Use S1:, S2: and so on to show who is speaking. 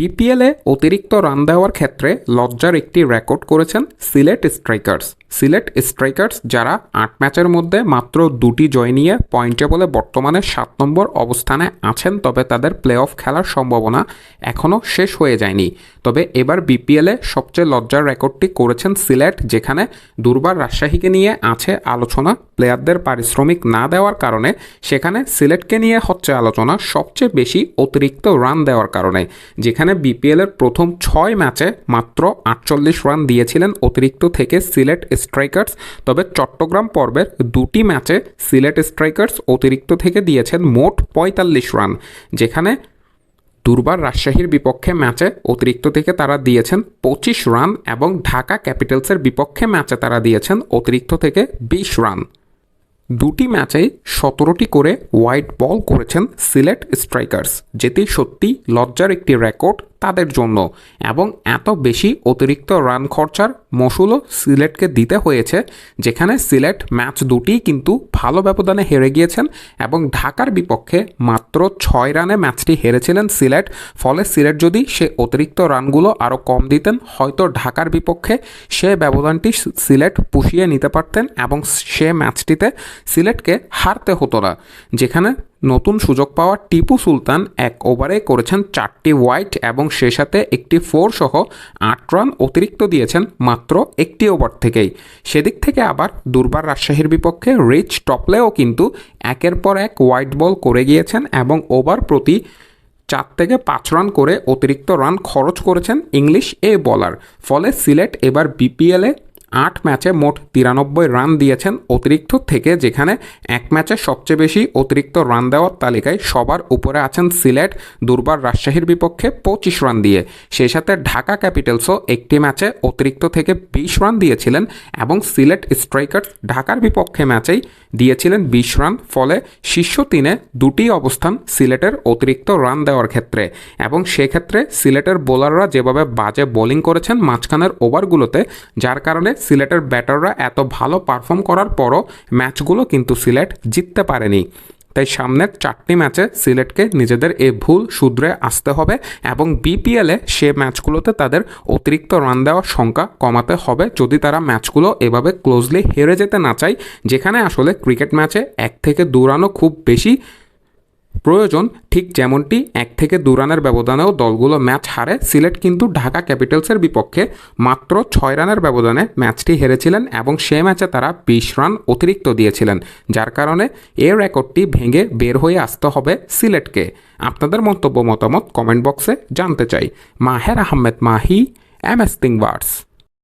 S1: বিপিএলে অতিরিক্ত রান দেওয়ার ক্ষেত্রে লজ্জার একটি রেকর্ড করেছেন সিলেট স্ট্রাইকার্স সিলেট স্ট্রাইকার্স যারা আট ম্যাচের মধ্যে মাত্র দুটি জয় নিয়ে পয়েন্ট টেবলে বর্তমানে সাত নম্বর অবস্থানে আছেন, তবে তাদের প্লে অফ খেলার সম্ভাবনা এখনও শেষ হয়ে যায়নি। তবে এবার বিপিএলে সবচেয়ে লজ্জার রেকর্ডটি করেছেন সিলেট যেখানে দুর্বার রাজশাহীকে নিয়ে আছে আলোচনা। প্লেয়ারদের পারিশ্রমিক না দেওয়ার কারণে সেখানে সিলেটকে নিয়ে হচ্ছে আলোচনা, সবচেয়ে বেশি অতিরিক্ত রান দেওয়ার কারণে, যেখানে বিপিএলের প্রথম ছয় ম্যাচে মাত্র আটচল্লিশ রান দিয়েছিলেন অতিরিক্ত থেকে সিলেট স্ট্রাইকার্স। তবে চট্টগ্রাম পর্বের দুটি ম্যাচে সিলেট স্ট্রাইকার্স অতিরিক্ত থেকে দিয়েছেন মোট পঁয়তাল্লিশ রান, যেখানে দুর্বার রাজশাহীর বিপক্ষে ম্যাচে অতিরিক্ত থেকে তারা দিয়েছেন পঁচিশ রান এবং ঢাকা ক্যাপিটালসের বিপক্ষে ম্যাচে তারা দিয়েছেন অতিরিক্ত থেকে বিশ রান। দুটি ম্যাচেই সতেরোটি করে হোয়াইট বল করেছেন সিলেট স্ট্রাইকার্স, যেটি সত্যি লজ্জার একটি রেকর্ড। তাদের জন্য এবং এত বেশি অতিরিক্ত রান খরচার মসুলও সিলেটকে দিতে হয়েছে, যেখানে সিলেট ম্যাচ দুটি কিন্তু ভালো ব্যবধানে হেরে গিয়েছেন এবং ঢাকার বিপক্ষে মাত্র ছয় রানে ম্যাচটি হেরেছিলেন সিলেট, ফলে সিলেট যদি সে অতিরিক্ত রানগুলো আরও কম দিতেন, হয়তো ঢাকার বিপক্ষে সে ব্যবধানটি সিলেট পুষিয়ে নিতে পারতেন এবং সে ম্যাচটিতে সিলেটকে হারতে হতো না, যেখানে নতুন সুযোগ পাওয়া টিপু সুলতান এক ওভারে করেছেন চারটি হোয়াইট এবং সে সাথে একটি ফোর সহ আট রান অতিরিক্ত দিয়েছেন মাত্র একটি ওভার থেকেই। সেদিক থেকে আবার দুর্বার রাজশাহীর বিপক্ষে রিচ টপলেও কিন্তু একের পর এক হোয়াইট বল করে গিয়েছেন এবং ওভার প্রতি চার থেকে পাঁচ রান করে অতিরিক্ত রান খরচ করেছেন ইংলিশ এ বলার ফলে সিলেট এবার বিপিএলে আট ম্যাচে মোট তিরানব্বই রান দিয়েছেন অতিরিক্ত থেকে যেখানে এক ম্যাচে সবচেয়ে বেশি অতিরিক্ত রান দেওয়ার তালিকায় সবার উপরে আছেন সিলেট, দুর্বার রাজশাহীর বিপক্ষে পঁচিশ রান দিয়ে। সেই সাথে ঢাকা ক্যাপিটালসও একটি ম্যাচে অতিরিক্ত থেকে বিশ রান দিয়েছিলেন এবং সিলেট স্ট্রাইকার্স ঢাকার বিপক্ষে ম্যাচেই দিয়েছিলেন বিশ রান, ফলে শীর্ষ তিনে দুটি অবস্থান সিলেটের অতিরিক্ত রান দেওয়ার ক্ষেত্রে। এবং সেক্ষেত্রে সিলেটের বোলাররা যেভাবে বাজে বোলিং করেছেন মাঝখানের ওভারগুলোতে, যার কারণে সিলেটের ব্যাটাররা এত ভালো পারফর্ম করার পরও ম্যাচগুলো কিন্তু সিলেট জিততে পারেনি। তাই সামনের চারটি ম্যাচে সিলেটকে নিজেদের এ ভুল শুধরে আসতে হবে এবং বিপিএলে সে ম্যাচগুলোতে তাদের অতিরিক্ত রান দেওয়ার সংখ্যা কমাতে হবে যদি তারা ম্যাচগুলো এভাবে ক্লোজলি হেরে যেতে না চায়, যেখানে আসলে ক্রিকেট ম্যাচে এক থেকে দু রানও খুব বেশি প্রয়োজন ঠিক যেমনটি এক থেকে দু রানের ব্যবধানেও দলগুলো ম্যাচ হারে, সিলেট কিন্তু ঢাকা ক্যাপিটালসের বিপক্ষে মাত্র ছয় রানের ব্যবধানে ম্যাচটি হেরেছিলেন এবং সে ম্যাচে তারা বিশ রান অতিরিক্ত দিয়েছিলেন, যার কারণে এ রেকর্ডটি ভেঙে বের হয়ে আসতে হবে সিলেটকে। আপনাদের মন্তব্য মতামত কমেন্ট বক্সে জানতে চাই। Maher Ahmed Mahi, M S তিংবার্স